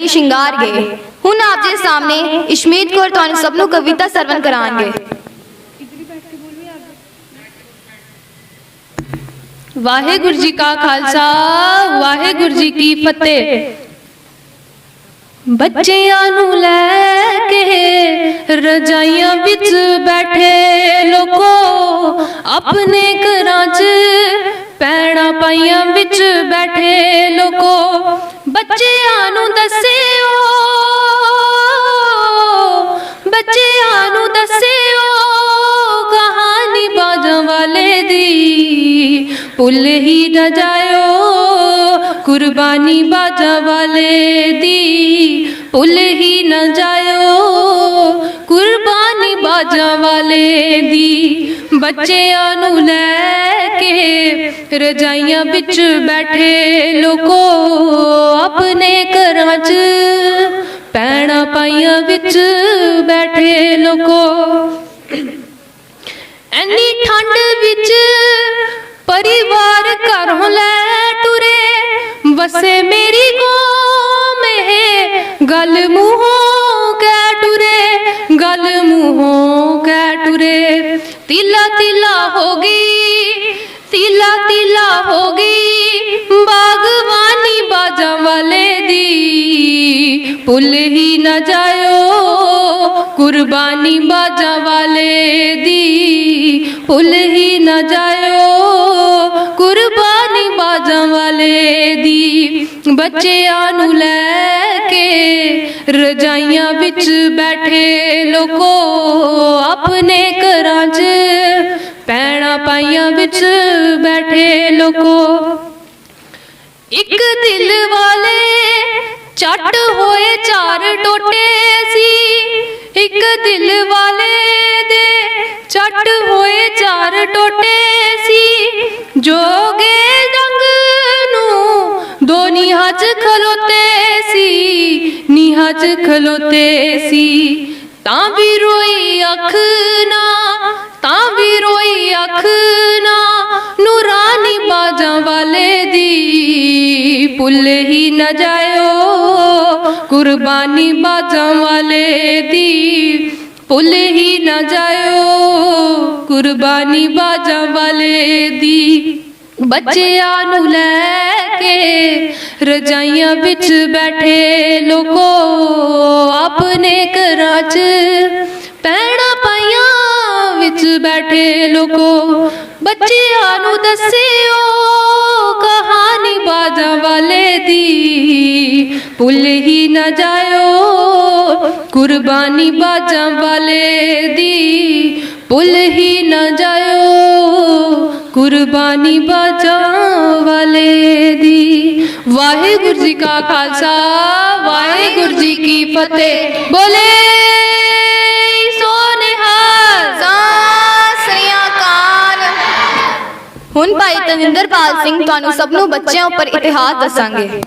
ਦੀ ਸ਼ਿੰਗਾਰ ਗਏ। ਹੁਣ ਆਪ ਜੀ ਸਾਹਮਣੇ ਇਸ਼ਮੀਤ ਕੌਰ ਤੁਹਾਨੂੰ ਸਭ ਨੂੰ ਕਵਿਤਾ ਸਰਵਨ ਕਰਾਂਗੇ ਵਾਹਿਗੁਰੂ ਜੀ ਕਾ ਖਾਲਸਾ, ਵਾਹਿਗੁਰੂ ਜੀ ਕੀ ਫਤਿਹ। ਬੱਚਿਆਂ ਨੂੰ ਲੈ ਕੇ ਰਜਾਈਆਂ ਵਿੱਚ ਬੈਠੇ ਲੋਕੋ, ਆਪਣੇ ਘਰਾਂ 'ਚ ਪੈਣਾ ਪਾਈਆਂ ਵਿੱਚ ਬੈਠੇ ਲੋਕੋ, ਬੱਚਿਆਂ ਨੂੰ ਦੱਸਿਓ। ਬੱਚਿਆਂ ਨੂੰ ਦੱਸਿਓ ਕਹਾਣੀ ਬਾਜਾਂ ਵਾਲੇ ਦੀ। ਭੁੱਲ ਹੀ ਨਾ ਜਾਇਓ ਕੁਰਬਾਨੀ ਬਾਜਾਂ ਵਾਲੇ ਦੀ। ਭੁੱਲ ਹੀ ਨਾ ਕੁਰਬਾਨੀ ਵਾਲੇ ਦੀ ਬੱਚਿਆਂ ਨੂੰ ਲੈ ਕੇ ਰਜਾਈਆਂ ਵਿੱਚ ਬੈਠੇ ਲੋਕੋ, ਆਪਣੇ ਘਰਾਂ 'ਚ ਪੈਣਾ ਪਾਈਆਂ ਵਿੱਚ ਬੈਠੇ ਲੋਕੋ। ਐਨੀ ਠੰਡ ਵਿੱਚ ਪਰਿਵਾਰ ਘਰੋਂ ਲੈ ਟੁਰੇ, ਵਸੇ ਮੇਰੀ ਕੌਮ ਇਹ ਗੱਲ ਮੂੰਹੋਂ ਕਹਿ ਟੁਰੇ, ਗੱਲ ਮੂੰਹੋਂ ਕਹਿ ਟੁਰੇ ਤਿਲਾ ਤਿਲਾ ਹੋ ਗਈ, ਤਿਲਾ ਤਿਲਾ ਹੋ ਗਈ, ਬਾਗਵਾਨੀ ਬਾਜਾਂ ਵਾਲੇ ਦੀ। ਭੁੱਲ ਹੀ ਨਾ ਜਾਇਓ ਕੁਰਬਾਨੀ ਬਾਜਾਂ ਵਾਲੇ ਦੀ। ਭੁੱਲ ਹੀ ਨਾ ਜਾਇਓ ਕੁਰਬਾਨੀ ਬਾਜਾਂ ਵਾਲੇ ਦੀ। ਬੱਚਿਆਂ ਨੂੰ ਲੈ ਕੇ ਰਜਾਈਆਂ ਵਿੱਚ ਬੈਠੇ ਲੋਕੋ, ਆਪਣੇ ਘਰਾਂ 'ਚ ਪੈਣਾ ਪਾਈਆਂ ਵਿੱਚ ਬੈਠੇ ਲੋਕੋ। ਇੱਕ ਦਿਲ ਵਾਲੇ ਚੱਟ ਹੋਏ ਚਾਰ ਟੋਟੇ ਸੀ ਇੱਕ ਦਿਲ ਵਾਲੇ ਦੇ ਚੱਟ ਹੋਏ ਚਾਰ ਟੋਟੇ ਸੀ ਜੋਗੇ ਨੂੰ ਦੋ ਨੀਹਾਂ 'ਚ ਖਲੋਤੇ ਸੀ, ਨੀਹਾਂ 'ਚ ਖਲੋਤੇ ਸੀ। ਤਾਂ ਵੀ ਰੋਈ ਅੱਖ ਨਾ, ਤਾਂ ਵੀ ਰੋਈ ਅੱਖ ਨਾ, ਨੂਰਾਨੀ ਬਾਜਾਂ ਵਾਲੇ ਦੀ ਭੁੱਲ ਹੀ ਨਾ ਜਾਇਓ। ਕੁਰਬਾਨੀ ਬਾਜਾਂ ਵਾਲੇ ਦੀ ਭੁੱਲ ਹੀ ਨਾ ਜਾਇਓ। ਕੁਰਬਾਨੀ ਬਾਜਾਂ ਵਾਲੇ ਦੀ ਬੱਚਿਆਂ ਨੂੰ ਲੈ ਕੇ ਰਜਾਈਆਂ ਵਿੱਚ ਬੈਠੇ ਲੋਕੋ, ਆਪਣੇ ਘਰਾਂ 'ਚ ਪੈਣਾ ਪਾਈਆਂ ਵਿੱਚ ਬੈਠੇ ਲੋਕੋ, ਬੱਚਿਆਂ ਨੂੰ ਦੱਸਿਓ ਕਹਾਣੀ ਬਾਜਾਂ ਵਾਲੇ ਦੀ। ਭੁੱਲ ਹੀ ਨਾ ਜਾਇਓ ਕੁਰਬਾਨੀ ਬਾਜਾਂ ਵਾਲੇ ਕੁਰਬਾਨੀ ਬਾਜਾਂ ਵਾਲੇ ਦੀ। ਵਾਹਿਗੁਰੂ ਜੀ ਕਾ ਖਾਲਸਾ, ਵਾਹਿਗੁਰੂ ਜੀ ਕੀ ਫਤਿਹ। ਬੋਲੇ ਸੋਨਿਹਾਲ ਸਤਿ ਹੁਣ ਭਾਈ ਤਨਿੰਦਰਪਾਲ ਸਿੰਘ, ਤੁਹਾਨੂੰ ਸਭ ਨੂੰ ਬੱਚਿਆਂ ਉੱਪਰ ਇਤਿਹਾਸ ਦੱਸਾਂਗੇ।